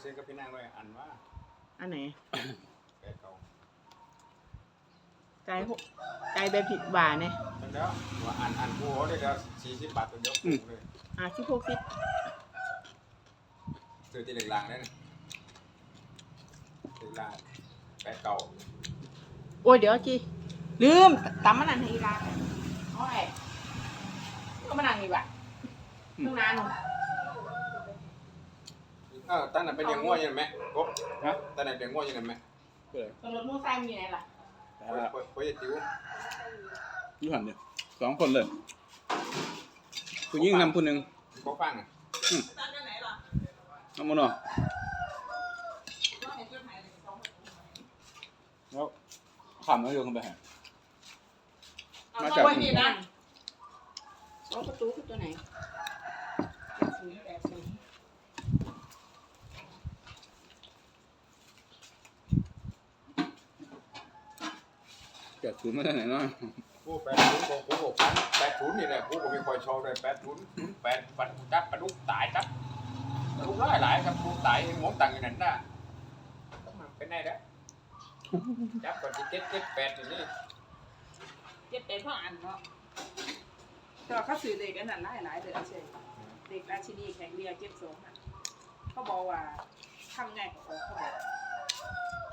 เซ็นกับพี่นางด้วยอันว่าอันไหนแปดเก่าใจหกใจแบบผิดหวานเนี่ยจังแล้วว่าอันอันผู้เขาได้แล้วสี่สิบบาทตัวเดียวเลยอะสิบหกสิบซื้อที่เหล็กลางได้นะเหล็กลางแปดเก่าโอ้ยเดี๋ยวจีลืมตำมันนั่นให้อีลาเอาไอ้ก็มานั่งนี่บ่ะตั้งนานหนู เออตั้งแต่เป็นยังง่วงอยังไหมครบฮะ ตั้งแต่เป็นง่วงอยังไหมเปิดตำรวจมู่ไส้มีไหนล่ะโอ้ยโอ้ยโอ้ยจิ๋วยี่หันเนี่ยสองคนเลยผู้หญิงนำผู้หนึ่งเขาฟังอะน้ำมันเนาะแล้วขำแล้วโยนขึ้นไปหา มาจากเอไว้นี่นะสองประตูคือตัวไหนศูนย์แปดศูนย์ จกศูนย์มาจากไหนเนาะผู้แปดศูนย์ของผู้หกพันแปดศูนย์นี่แหละผู้ก็ไม่ค่อยชอบเลยแปดศูนย์ศูนย์แปดปันจับปลาดุกตายจับปลาดุกหลายหลายครับผู้ตายหมองตังอยู่นั่นน่ะมันเป็นไงเด้อจับก่อนที่เจ็ดเจ็ดแปดอย่างนี้เจ็ดเป็นพ่ออันเนาะแต่ว่าเขาซื้อเด็กอันนั้นหลายหลายๆเดือนเฉยเด็กราชินีแข่งเรือเจ็ดสองอะเขาบอกว่าทำง่ายกว่าเขาเขาบอก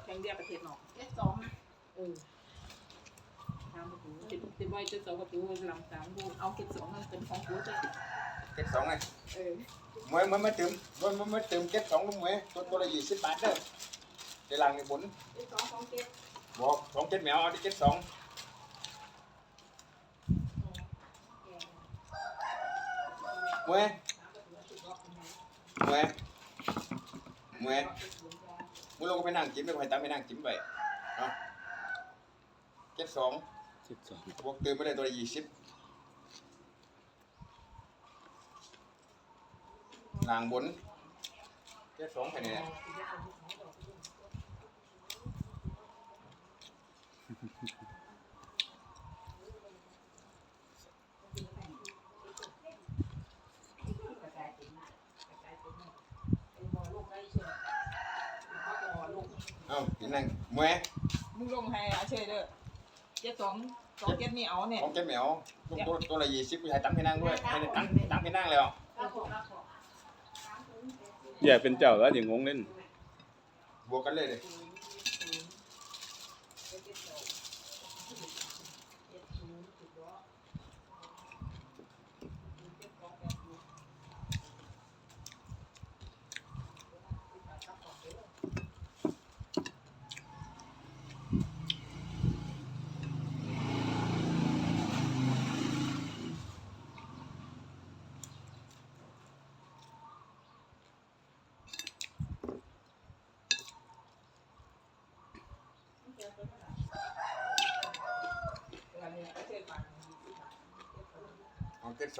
แข่งเรือประเทศนอกเจ็ดสองนะเออ ทำประตูติดติดไว้เจ็ดสองประตูลำสามดูเอาเจ็ดสองมันเป็นของกูจ้ะเจ็ดสองไงเออมวยมันมาถึงมมวยมันมาถึงเจ็ดสองลูกมวยตัวตัวละยี่สิบบาทเด้อเดี๋ยวหลังในบุญเจ็ดสองสองเจ็ดบอกสองเจ็ดแมวเอาที่เจ็ดสองมวยมวยมวยมึงลงไปนั่งจิ้มไปคอยตามไปนั่งจิ้มไปเอาเจ็ดสอง เจ็ดสองบวกตื่นไม่ได้ตัวละยี่สิบหลังบนเจ็ดสองไปเนี่ยกระจายติดหน้ากระจายติดหน้าไอ้บอลลูกได้เชื่อเขาจะบอลลูกเอ้าพี่นั่งมวยมึงลงให้อาเชยเด้อเจ็ดสอง สองเจ็ดนี่เอาเนี่ยของเจ๊แมวตัวตัวตัวละยี่สิบผู้ชายตั้งให้นั่งด้วยให้ได้ตั้งตั้งให้นั่งแล้วครับผมครับผมแยกเป็นเจ้าแล้วอย่างงงเล่นบวกกันเลยเลย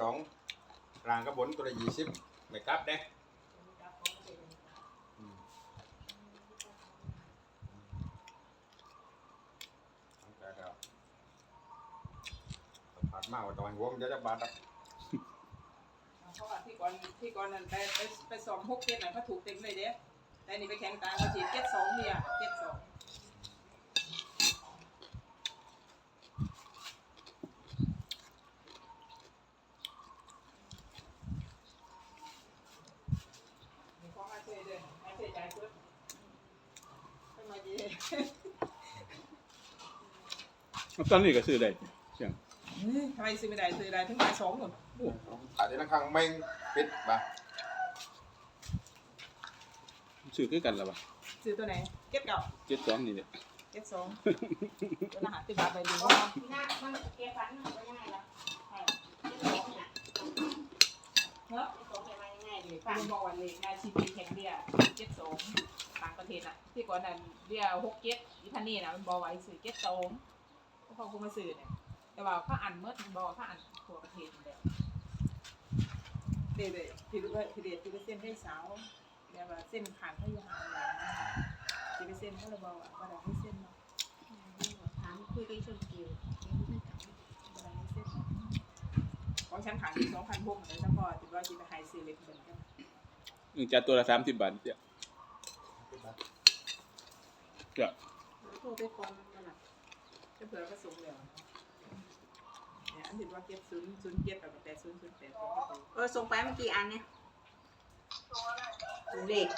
สองรางกระบนตัวละยี่สิบไม่กลับเด้มาใจแล้วผ่านมากกว่าตอนหัวมันจะจะบาดอะเพราะว่าที่ก่อนที่ก่อนนั้นไปไปไปสอบหกเจ็ดน่ะเขาถูกเต็มเลยเด้แต่นี่ไปแข่งตาเขาถีบเจ็ดสองเนี่ยเจ็ดสองมีของอาเชยด้วยอาเชยจ่ายสุดทำไมดี ตอนนี้ก็ซื้อได้เชียงทำไมซื้อไม่ได้ซื้อได้ถึงบ่ายสองหมดอาจจะนั่งข้างเม่งปิดบ่าซื้อคือกันแล้วปะซื้อตัวไหนเก็บเก่าเจ็ดสองนี่เนี่ยเก็บสองตัวรหัสติดบาทไปดูอ๋อว่าพี่นามันเก็บฝันมันไว้ยังไงล่ะใช่เจ็ดสองเนี่ยเนาะเจ็ดสองเก็บไว้ยังไงดีฟัฝังนบอกวันเลยนายชีพีแข่งเรียเก็บสองต่างประเทศอะ ที่ก่อนนั้นเรียหกเก็บอีพันนี่นะมันบอกไว้สื่อเก็บสองเพราะเขาคงมาสื่อเนี่ยแต่ว่าเขาอ่านเมื่อมันบอกเขาอ่านทั่วประเทศเลยเด็ดๆที่รู้ว่าที่เด็ดที่เส้นให้สาวเรียกว่าเส้นผ่านพยาอะไรที่เส้นเขาเลยบอกว่าว่าได้ให้เส้นเนาะถามคุยกับอีชนกิวของฉันขายอยู่สองพันหกเลยเฉพาะติดว่าจิตหายซื้อเล็กเหมือนกันอืมจัดตัวละสามสิบบาทเจ้าจะโทรไปก่อนมันน่ะจะ เผื่อก็สูงแล้วเนี่ยอันที่ว่าเก็ตศูนย์ศูนย์เก็ตแบบแปดศูนย์ศูนย์แปดศูนย์ก็ถูกเออส่งไปเมื่อกี่อันเนี่ยเด็ก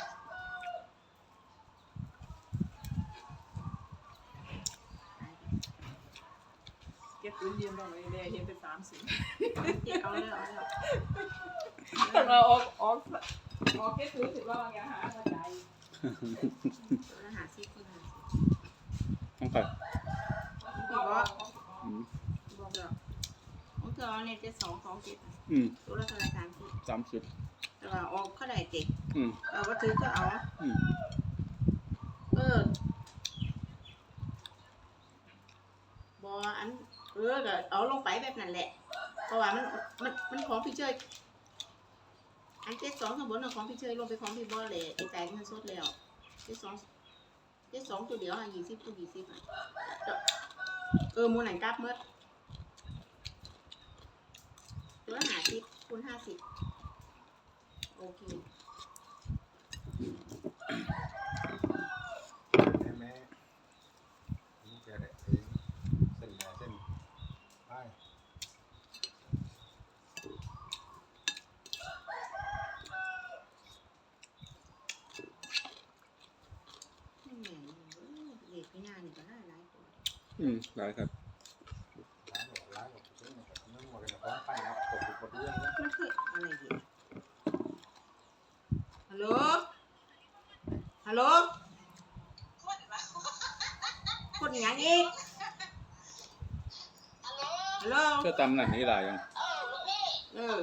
เก็ตศูนย์ยืนตรงนี้เลยเห็นเป็นสามศูนย์เอาเลยเอาเลยแต่เราออกออกออกเก็ตศูนย์ถือว่าบางอย่างหาเข้าใจตัวละหาซิคนหาซิต้องใครก็บอก อืมบอกแล้วของเธอเอาเนี่ยเจ็ดสองสองเจ็ดอืมตัวละเท่าไหรสามสิบสามสิบแต่ว่าออกเขาได้เจ็ดอืมเอาว่าถือก็เอา อืมเออบออันเออก็เอาลงไปแบบนั้นแหละ เพราะว่ามันมันมันของพี่เชยอันเจ็ดสองข้างบนน่ะของพี่เชยลงไปของพี่บอเลยไอ้จ่ายเงินสดแล้วเจ็ดสองเจ็ดสองตัวเดียวอะยี่สิบตัวยี่สิบอะ เออมูหนังกราบเมื่อตัวละห้าสิบคูณห้าสิบโอเค แม่แม่ลูกแกได้เองเส้นแหน่เส้นไป ไม่แหม่นเออเด็กพี่นานี่ก็ได้หลายคน อืมได้ครับล้างหลางหมดซึ่งมันก็นึ่งหมดเลยนะพร้อมปั้นนะตกหมดเรื่องนะมันคืออะไรดีฮัลโหล ฮัลโหลคนอย่างอีกฮัลโหลเชื่อตำหนังนี่หลายยังเออ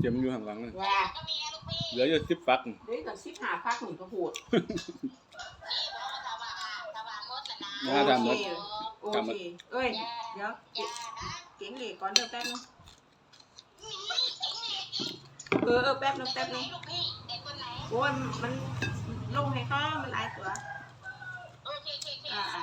เจียมอยู่ข้างหลังนั่นว่าเหลืออยู่สิบฟักเดี๋ยวก่อนสิบหาพักหนึ่งก็พูด นะฮะดำหมด โอจำหมด เคเอ้ย เดี๋ยวเก่งเหล็กก่อนเดี๋ยวแป๊บนึงเออเออแป๊บนึงแป๊บนึงโอ้ยมันมันลงให้เขามันหลายตัว อ่าอ่า